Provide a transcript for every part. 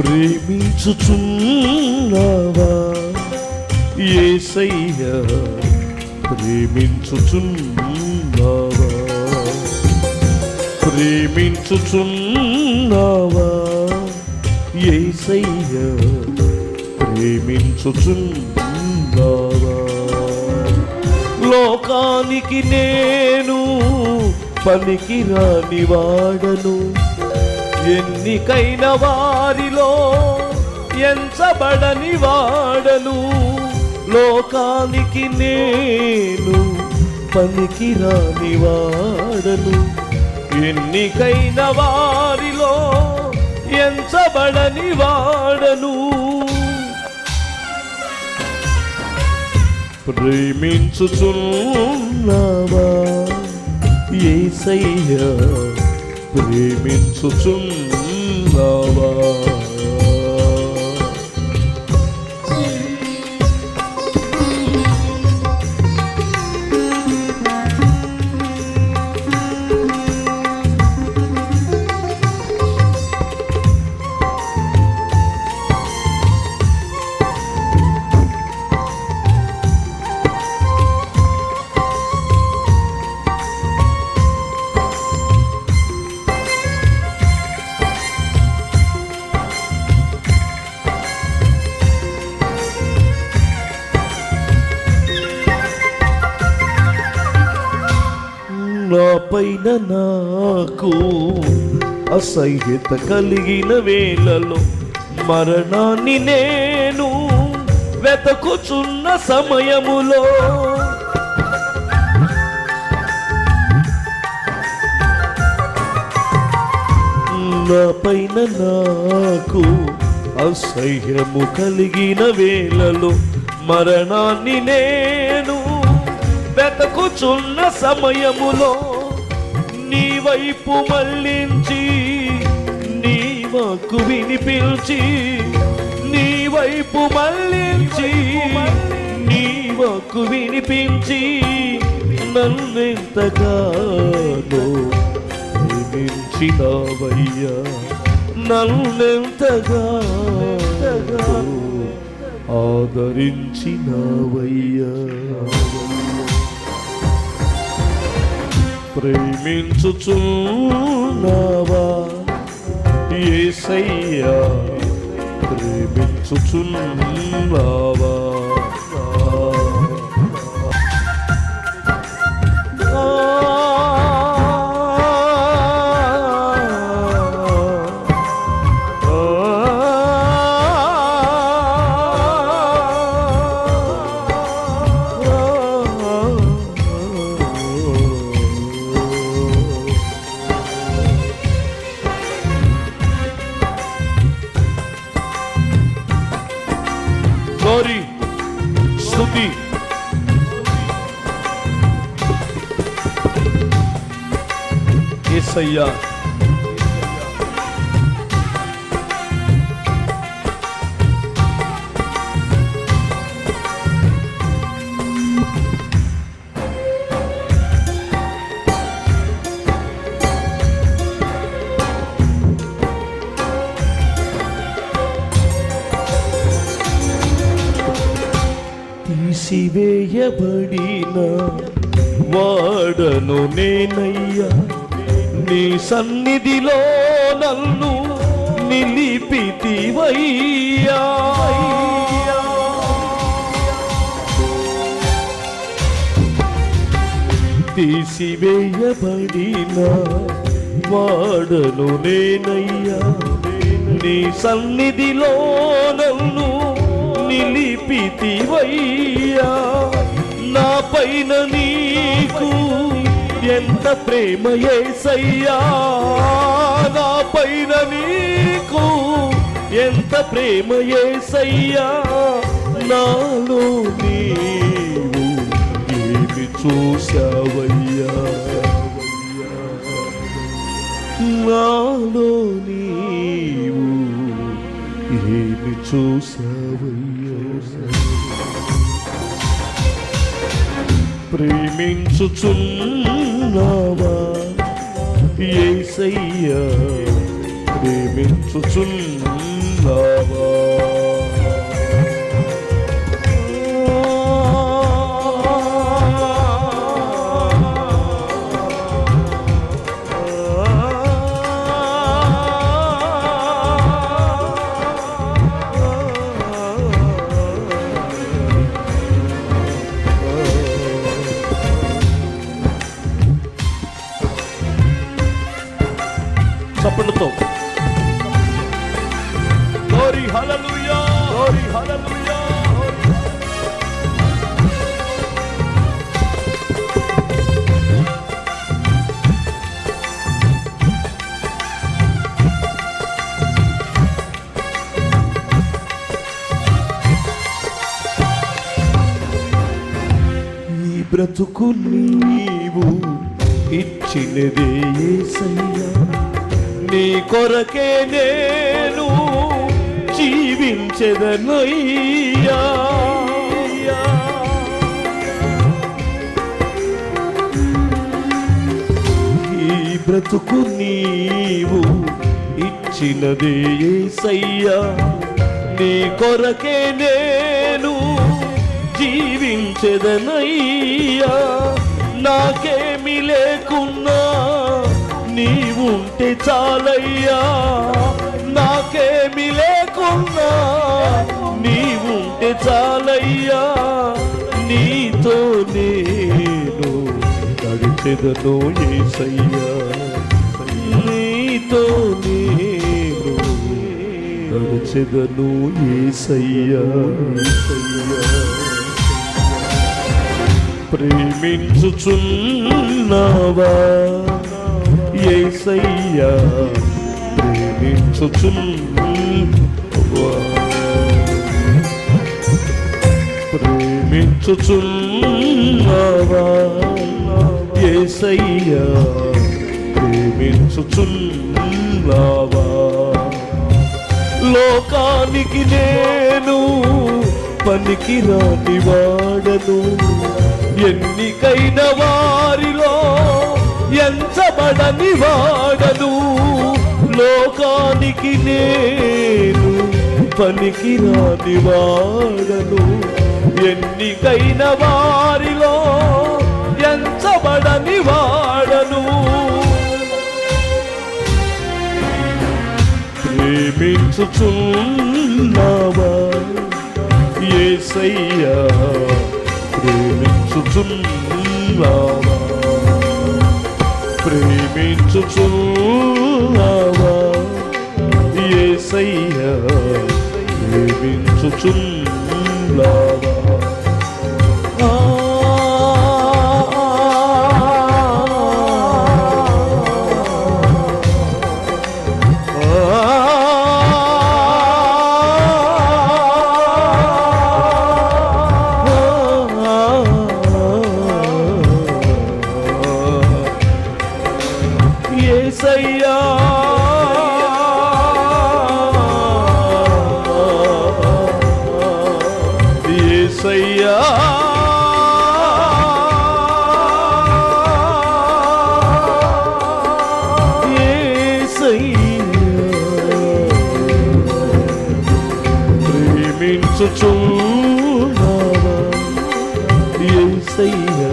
ప్రేమించుచున్నావా? ఏసయ్య ప్రేమించుచున్నావా? ప్రేమించుచున్నావా? ఏసయ్య ప్రేమించుచున్నావా? లోకానికి నేను పనికిరాని వాడను. ఎన్నికైన వారిలో ఎంచబడని వాడను లోకానికి నేను పనికిరాని వాడను ఎన్నికైన వారిలో ఎంచబడని వాడను ప్రేమించుచున్నావా? ఏసయ్యా ప్రేమించుచున్నా నా పైన నాకు అసహ్యత కలిగిన వేళలో మరణాన్ని నేను వెతకుచున్న సమయములో నా పైన నాకు అసహ్యము కలిగిన వేళలో మరణాన్ని నేను వెతకుచున్న సమయములో నీ వైపు మళ్ళించి నీ మాకు వినిపించి నీ వైపు మళ్ళించి నీ మాకు వినిపించి నన్నెంతగానో ప్రేమించినవయ్యా నన్నెంతగానో ఆదరించినవయ్యా. ప్రేమించుచున్నావా? ఏసయ్యా ప్రేమించుచున్నావా? ఏసయ్యా. తీసివేయబడిన వాడను నేనయ్యా. నీ సన్నిధిలో నన్ను నిలిపితివయ్యా. తీసివేయబడిన వాడను నేనయ్యా. నీ సన్నిధిలో నన్ను నిలిపితివయ్యా. నా పైన నీకు ఎంత ప్రేమ ఏసయ్యా? నా పైన నీకు ఎంత ప్రేమ ఏసయ్యా? నాలో నీవు ఏమి చూసావయ్యా? నాలో నీవు ఏమి చూసావయ్యా? ప్రేమించుచున్నావా ఏసయ్యా ప్రేమించుచున్నావా. బ్రతుకు నీవు ఇచ్చినదే యేసయ్యా నీ కొరకే నేను జీవించదనయ్యా. ఈ బ్రతుకు నీవు ఇచ్చినదే యేసయ్యా నీ కొరకే నేను జీవించదనయ్యా నాకేమి లేకున్నా నీవుంటే చాలయ్యా. నాకేమి లేకున్నా నీవుంటే చాలయ్యా. నీతో నేను నడిచెదను ఏసయ్యా. నీతో నేను నడిచెదను ఏసయ్యా. ప్రేమించుచున్నావా? ఏసయ్యా ప్రేమించుచున్నావా? ప్రేమించుచున్నావా? ఏసయ్యా ప్రేమించుచున్నావా? లోకానికి నేను పనికిరాని వాడను. ఎన్నికైన వారిలో ఎంచబడని వాడను. లోకానికి నేను పనికిరాని వాడను. ఎన్నికైన వారిలో ఎంచబడని వాడను. ప్రేమించుచున్నావా? ఏసయ్యా ప్రేమించుచున్నావా? ప్రేమించుచున్నావా? ఏసయ్యా ప్రేమించుచున్నావా? ప్రేమించుచున్నావా ఏసయ్యా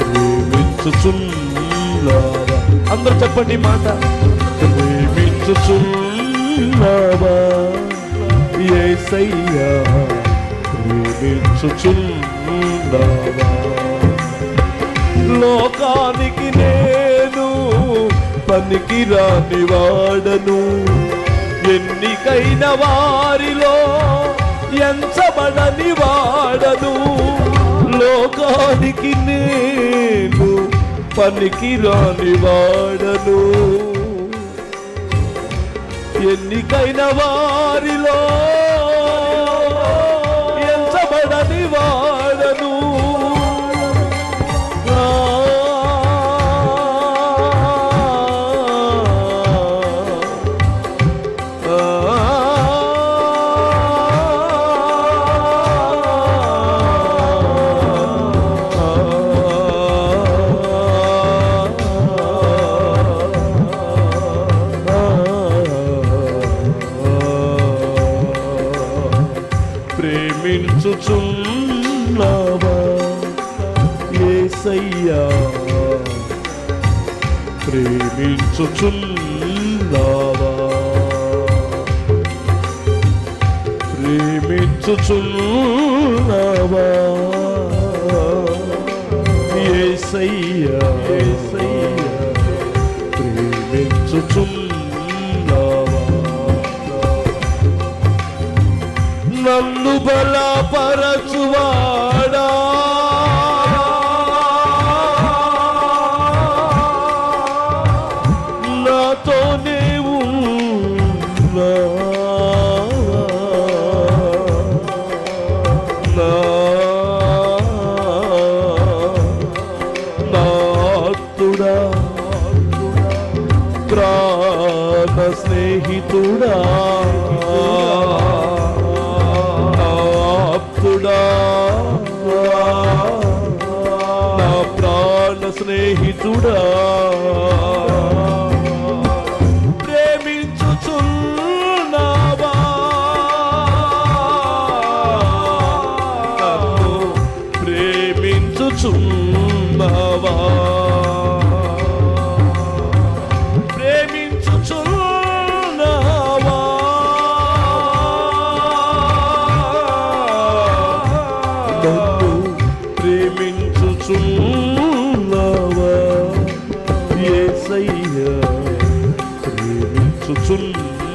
ప్రేమించుచున్నావా అందరూ చెప్పండి ఈ మాట. ప్రేమించుచున్నావా? ఏసయ్యా ప్రేమించుచున్నావా? లోకానికి నేను పనికి రాని వాడను. ఎన్నికైన వారిలో ఎంచబడని వాడను. లోకానికి నేను పనికి రాని వాడను. ఎన్నికైన వారిలో ప్రేమించుచున్నావా? ప్రేమించుచున్నావా? ఏసయ్యా ఏసయ్యా ప్రేమించుచున్నావా? నన్ను బలపరచువాడా? ప్రాణ స్నేహితుడా ఆప్తుడా. నా ప్రాణ స్నేహితుడా ప్రేమించుచున్నావా. ప్రేమించుచున్నా ప్రేమించుచున్నావా యేసయ్యా ప్రేమించుచున్నావా